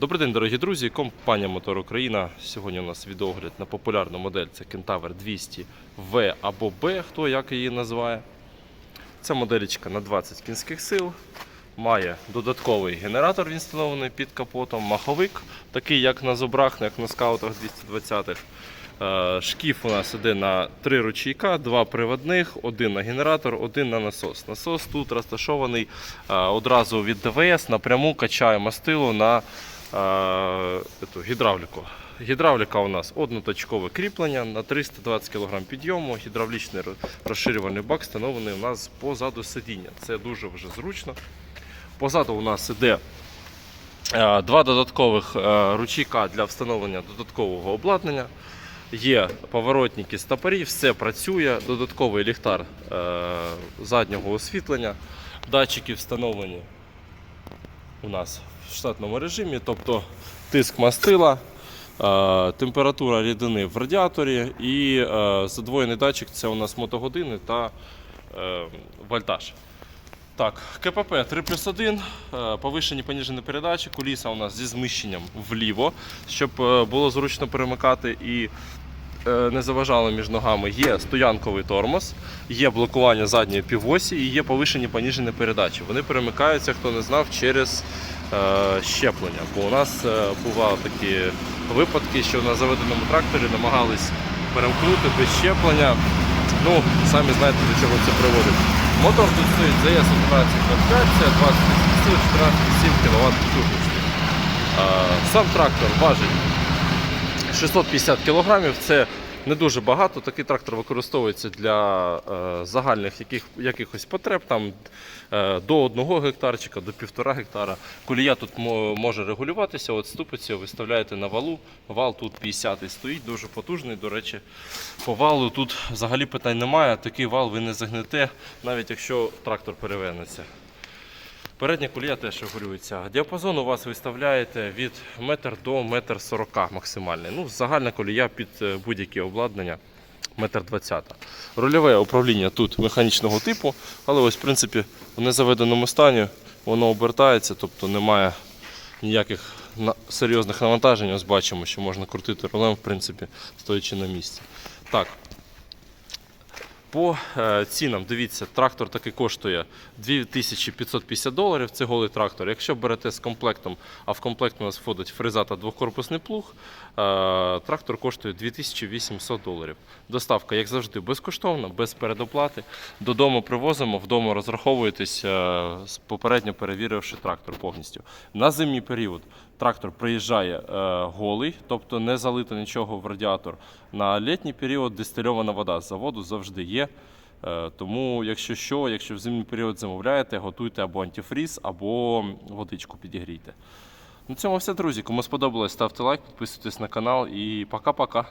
Добрий день, дорогі друзі. Компанія Мотор Україна. Сьогодні у нас відеогляд на популярну модель це Кентавр 200 В або Б, хто як її називає. Ця моделічка на 20 кінських сил. Має додатковий генератор, він встановлений під капотом, маховик, такий як на зобрах, як на скаутах 220-х. Е, Шкіф у нас іде на три ручійка, два приводних, один на генератор, один на насос. Насос тут розташований е, одразу від ДВС, напряму качає мастило на ету, гідравліку. Гідравліка у нас одноточкове кріплення на 320 кг підйому. Гідравлічний розширювальний бак встановлений у нас позаду сидіння. Це дуже вже зручно. Позаду у нас іде е, два додаткових е, ручійка для встановлення додаткового обладнання. Є поворотники стопорів, все працює, додатковий ліхтар е, заднього освітлення, датчики встановлені у нас в штатному режимі, тобто тиск мастила, е, температура рідини в радіаторі і е, задвоєний датчик це у нас мотогодини та е, вольтаж. Так, КПП 3 плюс 1, е, повишені поніжені передачі, куліса у нас зі зміщенням вліво, щоб було зручно перемикати і не заважало між ногами. Є стоянковий тормоз, є блокування задньої півосі і є повишені поніжені передачі. Вони перемикаються, хто не знав, через е, щеплення. Бо у нас е, бували такі випадки, що на заведеному тракторі намагались перемкнути без щеплення. Ну, самі знаєте, до чого це приводить. Мотор тут стоїть 1105, це 20 сил, 14,7 кВт потужності. Е, Сам трактор важить 650 кг. Це не дуже багато. Такий трактор використовується для е, загальних яких, якихось потреб, там, е, до 1 гектарчика, до 1,5 гектара. Колія тут може регулюватися. От ступиці виставляєте на валу. Вал тут 50 стоїть, дуже потужний. До речі, по валу тут взагалі питань немає. Такий вал ви не загнете, навіть якщо трактор перевернеться. Передня колія теж регулюється. Діапазон у вас виставляєте від 1 до 1,40 м максимальний. Ну, загальна колія під е, будь-яке обладнання 1,20 м. Рульове управління тут механічного типу, але ось в принципі в незаведеному стані воно обертається, тобто немає ніяких серйозних навантажень. Ось бачимо, що можна крутити рулем, в принципі, стоячи на місці. Так, по е, цінам, дивіться, трактор такий коштує 2550 доларів. Це голий трактор. Якщо берете з комплектом, а в комплект у нас входить фреза та двокорпусний плуг, е, трактор коштує 2800 доларів. Доставка, як завжди, безкоштовна, без передоплати. Додому привозимо, вдома розраховуєтесь, е, попередньо перевіривши трактор повністю. На зимній період трактор приїжджає е, голий, тобто не залито нічого в радіатор. На літній період дистильована вода з заводу завжди є. Е, Тому, якщо що, якщо в зимній період замовляєте, готуйте або антифріз, або водичку підігрійте. На цьому все, друзі. Кому сподобалось, ставте лайк, підписуйтесь на канал і пока-пока.